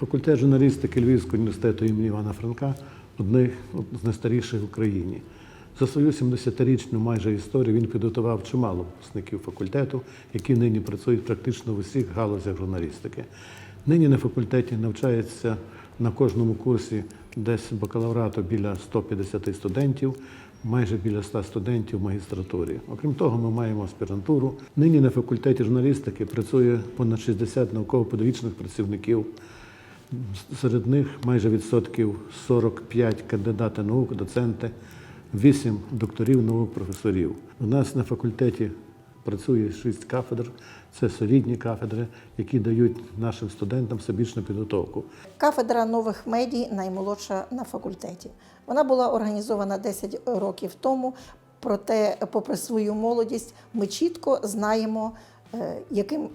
Факультет журналістики Львівського університету імені Івана Франка одних з найстаріших в Україні. За свою 70-річну майже історію він підготував чимало випускників факультету, які нині працюють практично в усіх галузях журналістики. Нині на факультеті навчається на кожному курсі десь бакалаврату біля 150 студентів, майже біля 100 студентів в магістратурі. Окрім того, ми маємо аспірантуру. Нині на факультеті журналістики працює понад 60 науково-педагогічних працівників. Серед них майже відсотків 45 кандидати наук, доценти, 8 докторів наук, професорів. У нас на факультеті працює 6 кафедр. Це солідні кафедри, які дають нашим студентам всебічну підготовку. Кафедра нових медій наймолодша на факультеті. Вона була організована 10 років тому. Проте, попри свою молодість, ми чітко знаємо, е, яким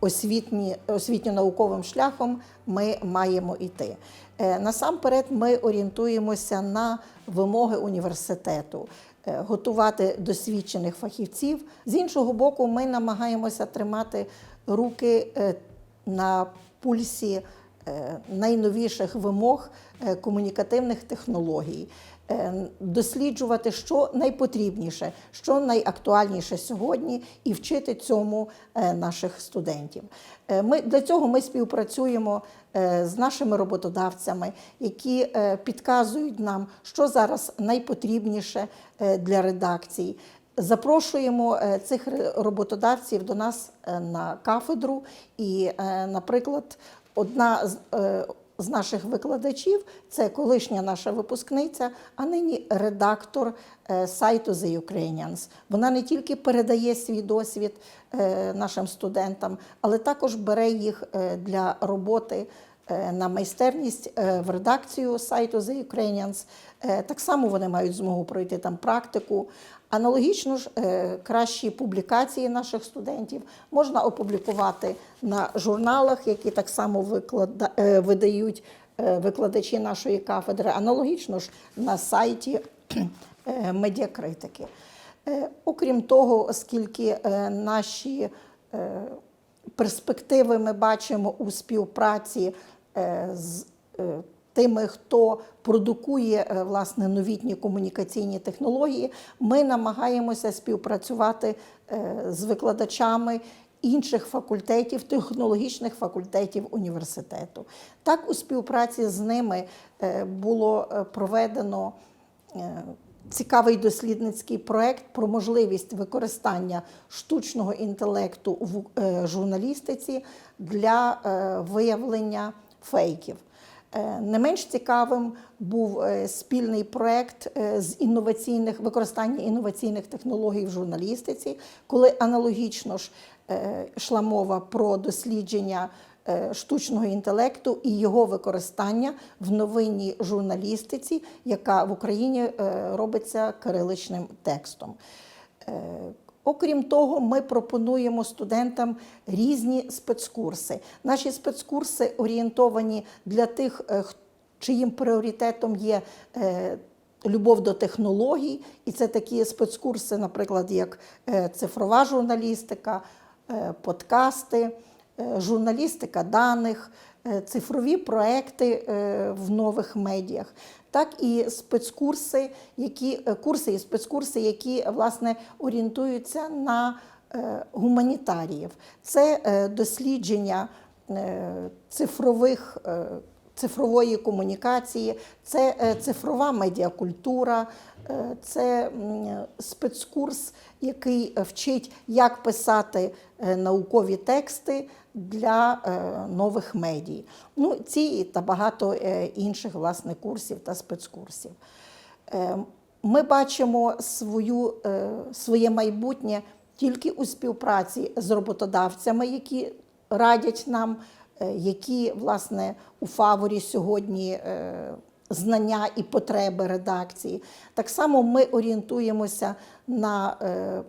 освітньо-науковим шляхом ми маємо йти. Е, Насамперед, ми орієнтуємося на вимоги університету. е, Готувати досвідчених фахівців. З іншого боку, ми намагаємося тримати руки е, на пульсі найновіших вимог комунікативних технологій, досліджувати, що найпотрібніше, що найактуальніше сьогодні, і вчити цьому е, наших студентів. Е, Ми для цього ми співпрацюємо е, з нашими роботодавцями, які підказують нам, що зараз найпотрібніше для редакцій. Запрошуємо цих роботодавців до нас на кафедру. І, наприклад, одна з, з наших викладачів це колишня наша випускниця, а нині редактор е, сайту The Ukrainians. Вона не тільки передає свій досвід е, нашим студентам, але також бере їх е, для роботи на майстерність е, в редакцію сайту The Ukrainians. Е, Так само вони мають змогу пройти там практику. Аналогічно ж е, кращі публікації наших студентів можна опублікувати на журналах, які так само виклада- е, видають е, викладачі нашої кафедри, аналогічно ж на сайті е, медіакритики. Е, Окрім того, оскільки е, наші е, перспективи ми бачимо у співпраці е, з е, тими, хто продукує е, власне новітні комунікаційні технології, ми намагаємося співпрацювати е, з викладачами інших факультетів, технологічних факультетів університету. Так, у співпраці з ними е, було е, проведено е, цікавий дослідницький проект про можливість використання штучного інтелекту в е, журналістиці для е, виявлення фейків. Е, Не менш цікавим був е, спільний проект е, з інноваційних використання інноваційних технологій в журналістиці, коли аналогічно ж йшла мова про дослідження штучного інтелекту і його використання в новинній журналістиці, яка в Україні робиться кириличним текстом. Окрім того, ми пропонуємо студентам різні спецкурси. Наші спецкурси орієнтовані для тих, е, чиїм пріоритетом є е, любов до технологій, і це такі спецкурси, наприклад, як е, цифрова журналістика, подкасти, журналістика даних, цифрові проекти е, в нових медіях, так і спецкурси, які е, курси і спецкурси, які власне орієнтуються на е, гуманітаріїв. Це е, дослідження е, цифрових. Цифрової комунікації, це е, цифрова медіакультура, е, це спецкурс, який вчить, як писати е, наукові тексти для нових медій. Ну, ці та багато інших власне курсів та спецкурсів. Ми бачимо свою, своє майбутнє тільки у співпраці з роботодавцями, які радять нам, які власне у фаворі сьогодні е, знання і потреби редакції. Так само ми орієнтуємося на е,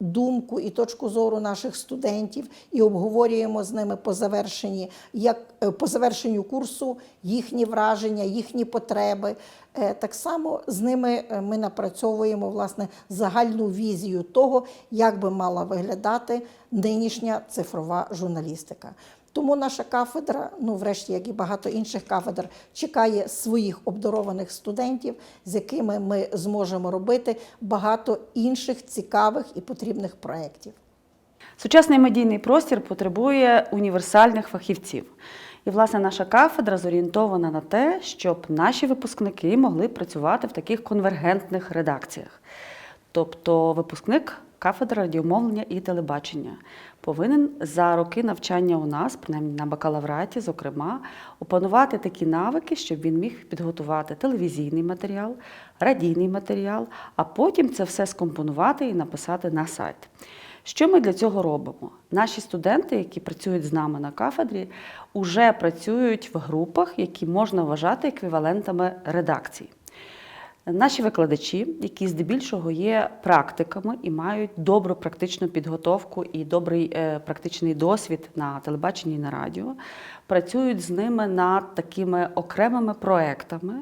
думку і точку зору наших студентів і обговорюємо з ними по завершенні, як е, по завершенню курсу їхні враження, їхні потреби. Е, Так само з ними е, ми напрацьовуємо власне загальну візію того, як би мала виглядати нинішня цифрова журналістика. Тому наша кафедра, ну врешті, як і багато інших кафедр, чекає своїх обдарованих студентів, з якими ми зможемо робити багато інших цікавих і потрібних проєктів. Сучасний медійний простір потребує універсальних фахівців. І, власне, наша кафедра зорієнтована на те, щоб наші випускники могли працювати в таких конвергентних редакціях. Тобто, випускник кафедри радіомовлення і телебачення повинен за роки навчання у нас, принаймні на бакалавраті, зокрема, опанувати такі навики, щоб він міг підготувати телевізійний матеріал, радійний матеріал, а потім це все скомпонувати і написати на сайт. Що ми для цього робимо? Наші студенти, які працюють з нами на кафедрі, вже працюють в групах, які можна вважати еквівалентами редакцій. Наші викладачі, які здебільшого є практиками і мають добру практичну підготовку і добрий е, практичний досвід на телебаченні і на радіо, працюють з ними над такими окремими проектами,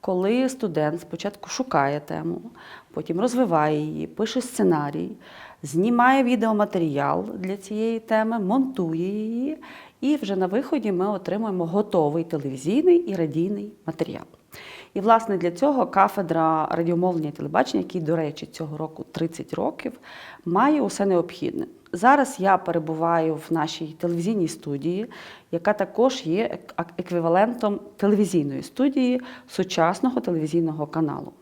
коли студент спочатку шукає тему, потім розвиває її, пише сценарій, знімає відеоматеріал для цієї теми, монтує її, і вже на виході ми отримуємо готовий телевізійний і радійний матеріал. І, власне, для цього кафедра радіомовлення і телебачення, який, до речі, цього року 30 років, має усе необхідне. Зараз я перебуваю в нашій телевізійній студії, яка також є еквівалентом телевізійної студії сучасного телевізійного каналу.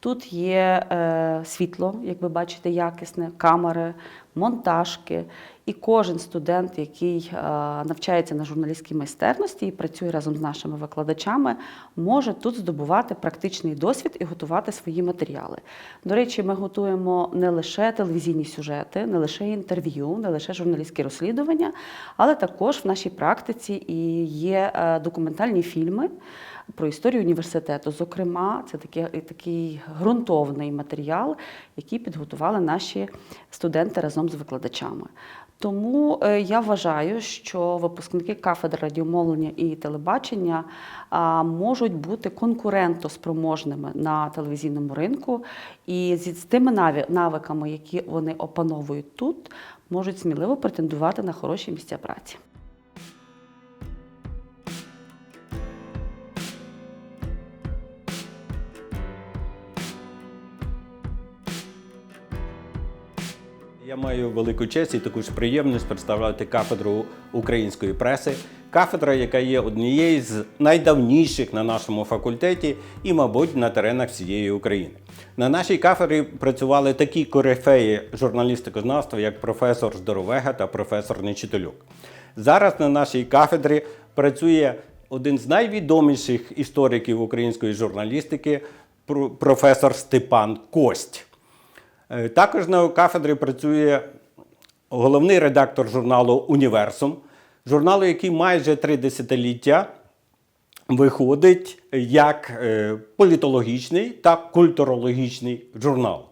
Тут є е, світло, як ви бачите, якісне, камери, монтажки. І кожен студент, який е, навчається на журналістській майстерності і працює разом з нашими викладачами, може тут здобувати практичний досвід і готувати свої матеріали. До речі, ми готуємо не лише телевізійні сюжети, не лише інтерв'ю, не лише журналістські розслідування, але також в нашій практиці і є е, документальні фільми про історію університету. Зокрема, це такий, такий ґрунтовний матеріал, який підготували наші студенти разом з викладачами. Тому е, я вважаю, що випускники кафедри радіомовлення і телебачення можуть бути конкурентоспроможними на телевізійному ринку, і з тими навиками, які вони опановують тут, можуть сміливо претендувати на хороші місця праці. Я маю велику честь і таку ж приємність представляти кафедру української преси. Кафедра, яка є однією з найдавніших на нашому факультеті і, мабуть, на теренах всієї України. На нашій кафедрі працювали такі корифеї журналістикознавства, як професор Здоровега та професор Нечитолюк. Зараз на нашій кафедрі працює один з найвідоміших істориків української журналістики, професор Степан Кость. Е, Також на кафедрі працює головний редактор журналу Універсум, журналу, який майже три десятиліття виходить як е, політологічний та культурологічний журнал.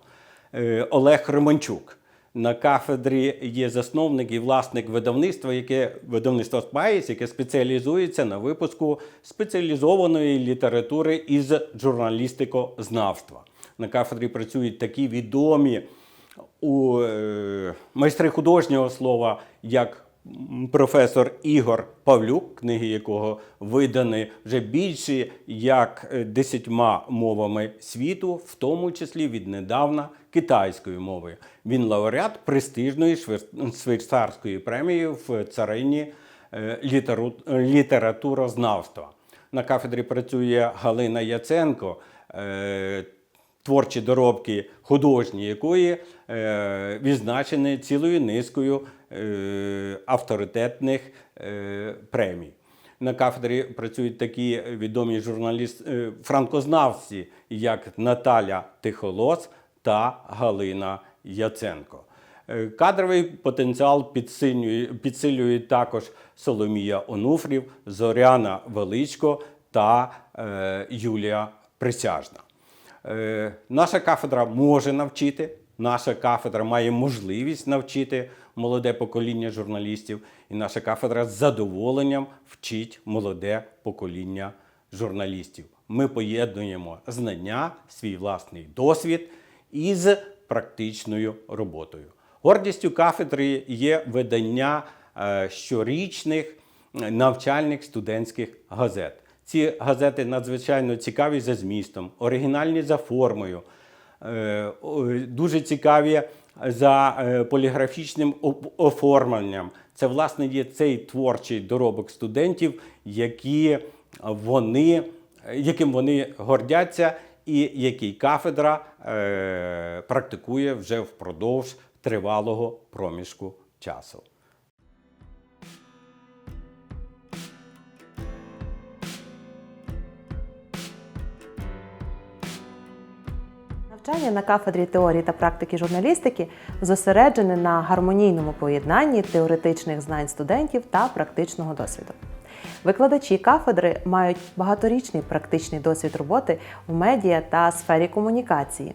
Е, Олег Романчук. На кафедрі є засновник і власник видавництва, яке видавництво «Спаєць», яке спеціалізується на випуску спеціалізованої літератури із журналістикознавства. На кафедрі працюють такі відомі у е, майстри художнього слова, як професор Ігор Павлюк, книги якого видані вже більше як е, десятьма мовами світу, в тому числі віднедавна китайською мовою. Він лауреат престижної швейцарської премії в царині е, літературознавства. На кафедрі працює Галина Яценко. Творчі доробки художні якої е, відзначені цілою низкою е, авторитетних е, премій. На кафедрі працюють такі відомі журналіст, е, франкознавці, як Наталя Тихолос та Галина Яценко. Е, Кадровий потенціал підсилює, підсилюють також Соломія Онуфрів, Зоряна Величко та е, Юлія Присяжна. Е, наша кафедра може навчити, наша кафедра має можливість навчити молоде покоління журналістів, і наша кафедра з задоволенням вчить молоде покоління журналістів. Ми поєднуємо знання, свій власний досвід із практичною роботою. Гордістю кафедри є видання е, щорічних навчальних студентських газет. Ці газети надзвичайно цікаві за змістом, оригінальні за формою, е, дуже цікаві за е, поліграфічним оформленням. Це власне є цей творчий доробок студентів, які вони, яким вони гордяться, і який кафедра е, практикує вже впродовж тривалого проміжку часу. Навчання на кафедрі теорії та практики журналістики зосереджене на гармонійному поєднанні теоретичних знань студентів та практичного досвіду. Викладачі кафедри мають багаторічний практичний досвід роботи в медіа та сфері комунікації.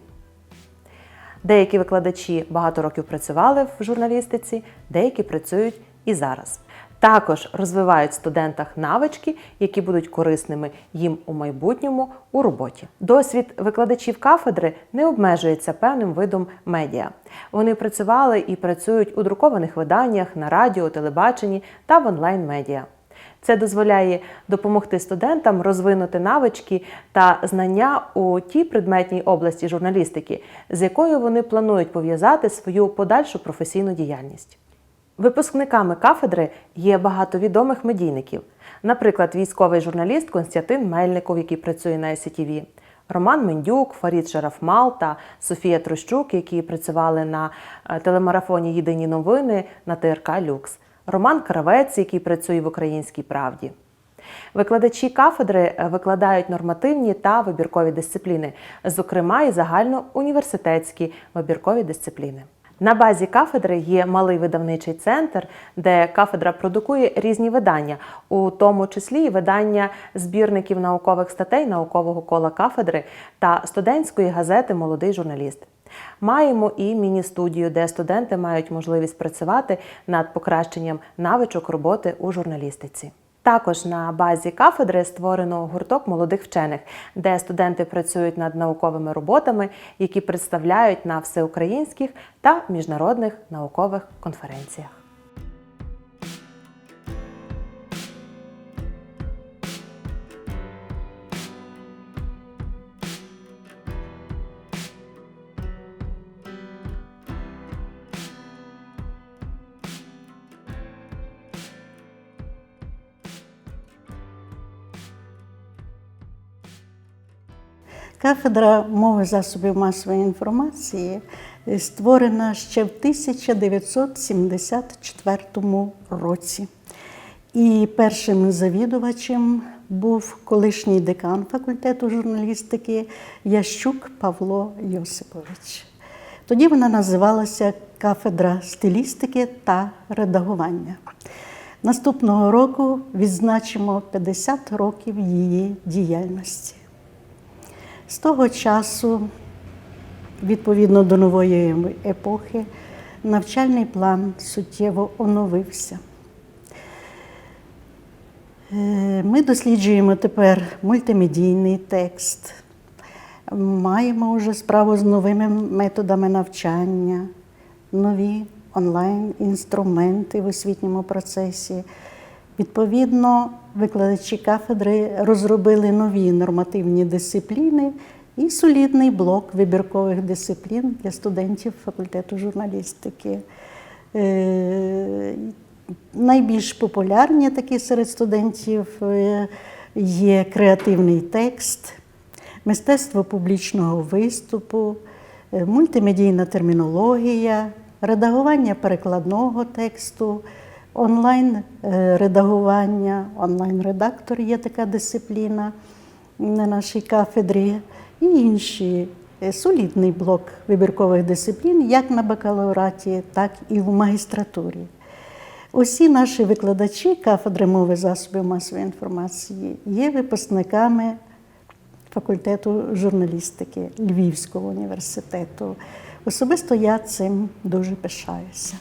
Деякі викладачі багато років працювали в журналістиці, деякі працюють і зараз. Також розвивають в студентах навички, які будуть корисними їм у майбутньому у роботі. Досвід викладачів кафедри не обмежується певним видом медіа. Вони працювали і працюють у друкованих виданнях, на радіо, телебаченні та в онлайн-медіа. Це дозволяє допомогти студентам розвинути навички та знання у тій предметній області журналістики, з якою вони планують пов'язати свою подальшу професійну діяльність. Випускниками кафедри є багато відомих медійників, наприклад, військовий журналіст Константин Мельников, який працює на СІТВ, Роман Мендюк, Фарід Шарафмал та Софія Трощук, які працювали на е, телемарафоні Єдині новини на ТРК Люкс, Роман Кравець, який працює в Українській правді. Викладачі кафедри е, викладають нормативні та вибіркові дисципліни, зокрема і загальноуніверситетські вибіркові дисципліни. На базі кафедри є малий видавничий центр, де кафедра продукує різні видання, у тому числі і видання збірників наукових статей наукового кола кафедри та студентської газети Молодий журналіст. Маємо і міні-студію, де студенти мають можливість працювати над покращенням навичок роботи у журналістиці. Також на базі кафедри створено гурток молодих вчених, де студенти працюють над науковими роботами, які представляють на всеукраїнських та міжнародних наукових конференціях. Кафедра мови засобів масової інформації створена ще в 1974 році. І першим завідувачем був колишній декан факультету журналістики Ящук Павло Йосипович. Тоді вона називалася кафедра стилістики та редагування. Наступного року відзначимо 50 років її діяльності. З того часу, відповідно до нової епохи, навчальний план суттєво оновився. Е, Ми досліджуємо тепер мультимедійний текст, маємо вже справу з новими методами навчання, нові онлайн-інструменти в освітньому процесі. Відповідно, викладачі кафедри розробили нові нормативні дисципліни і солідний блок вибіркових дисциплін для студентів факультету журналістики. Е, Найбільш популярні такі серед студентів е, є креативний текст, мистецтво публічного виступу, е, мультимедійна термінологія, редагування перекладного тексту, онлайн-редагування, онлайн-редактор є така дисципліна на нашій кафедрі, і інші Е, солідний блок вибіркових дисциплін як на бакалавраті, так і в магістратурі. Усі наші викладачі кафедри мови засобів масової інформації є випускниками факультету журналістики Львівського університету. Особисто я цим дуже пишаюся.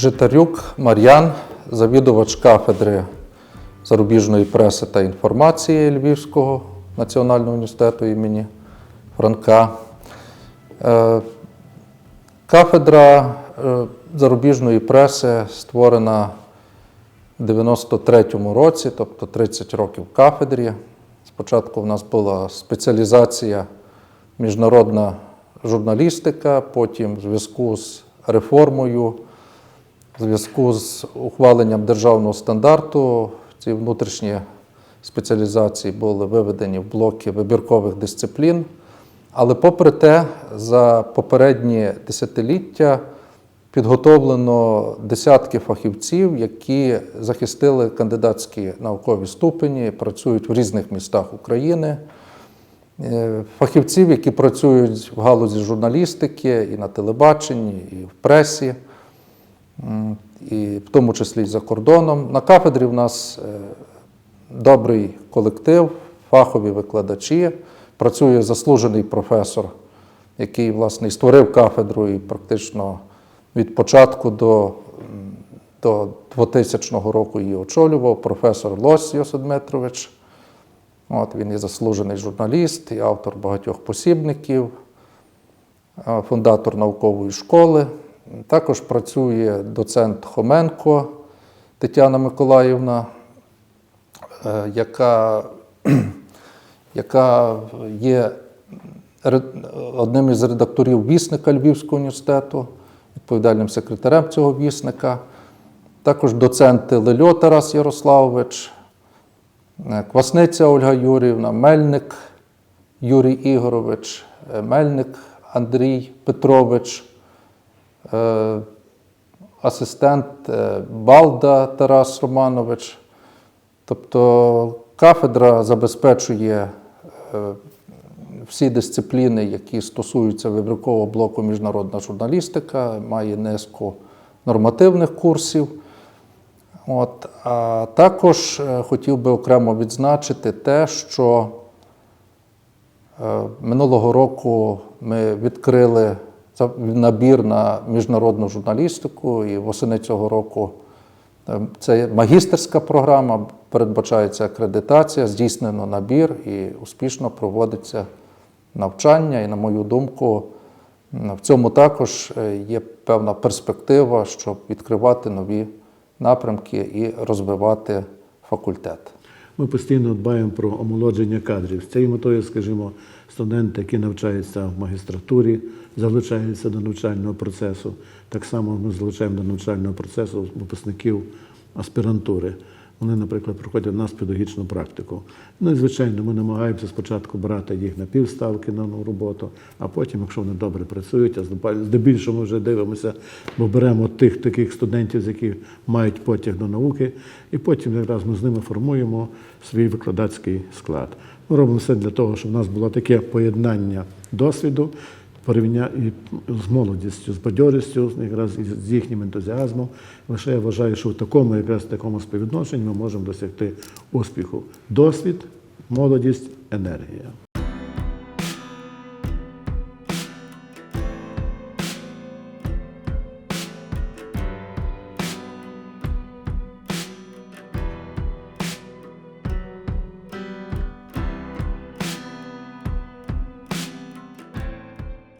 Житарюк Мар'ян, завідувач кафедри зарубіжної преси та інформації Львівського національного університету імені Франка. Е, Кафедра е, зарубіжної преси створена в 93-му році, тобто 30 років кафедрі. Спочатку в нас була спеціалізація міжнародна журналістика, потім в зв'язку з реформою, зв'язку з ухваленням державного стандарту ці внутрішні спеціалізації були виведені в блоки вибіркових дисциплін. Але попри те, за попередні десятиліття підготовлено десятки фахівців, які захистили кандидатські наукові ступені, працюють в різних містах України. Е, Фахівців, які працюють в галузі журналістики і на телебаченні, і в пресі, і в тому числі за кордоном. На кафедрі в нас е, добрий колектив, фахові викладачі. Працює заслужений професор, який власне створив кафедру і практично від початку до, до 2000 року її очолював професор Лось Йосип Дмитрович. От, він і заслужений журналіст, і автор багатьох посібників, фундатор наукової школи. Також працює доцент Хоменко Тетяна Миколаївна, е, яка, яка є одним із редакторів вісника Львівського університету, відповідальним секретарем цього вісника. Також доценти Лельо Тарас Ярославович, е, Квасниця Ольга Юрівна, Мельник Юрій Ігорович, е, Мельник Андрій Петрович, асистент е, Балда Тарас Романович. Тобто кафедра забезпечує е, всі дисципліни, які стосуються вибіркового блоку міжнародна журналістика, має низку нормативних курсів. От, а також е, хотів би окремо відзначити те, що е, минулого року ми відкрили за- набір на міжнародну журналістику, і восени цього року е, це магістерська програма, передбачається акредитація, здійснено набір і успішно проводиться навчання. І, на мою думку, в цьому також е, є певна перспектива, щоб відкривати нові напрямки і розвивати факультет. Ми постійно дбаємо про омолодження кадрів. З цією метою, скажімо, студенти, які навчаються в магістратурі, залучаються до навчального процесу. Так само ми залучаємо до навчального процесу випускників аспірантури. Вони, наприклад, проходять у нас педагогічну практику. Ну і звичайно, ми намагаємося спочатку брати їх на півставки на роботу, а потім, якщо вони добре працюють, а здебільшого ми вже дивимося, бо беремо тих таких студентів, яких мають потяг до науки, і потім якраз ми з ними формуємо свій викладацький склад. Ми робимо все для того, щоб у нас було таке поєднання досвіду, порівня і з молодістю, з бадьорістю, якраз і з їхнім ентузіазмом. Лише я вважаю, що в такому якраз такому співвідношенні ми можемо досягти успіху. Досвід, молодість, енергія.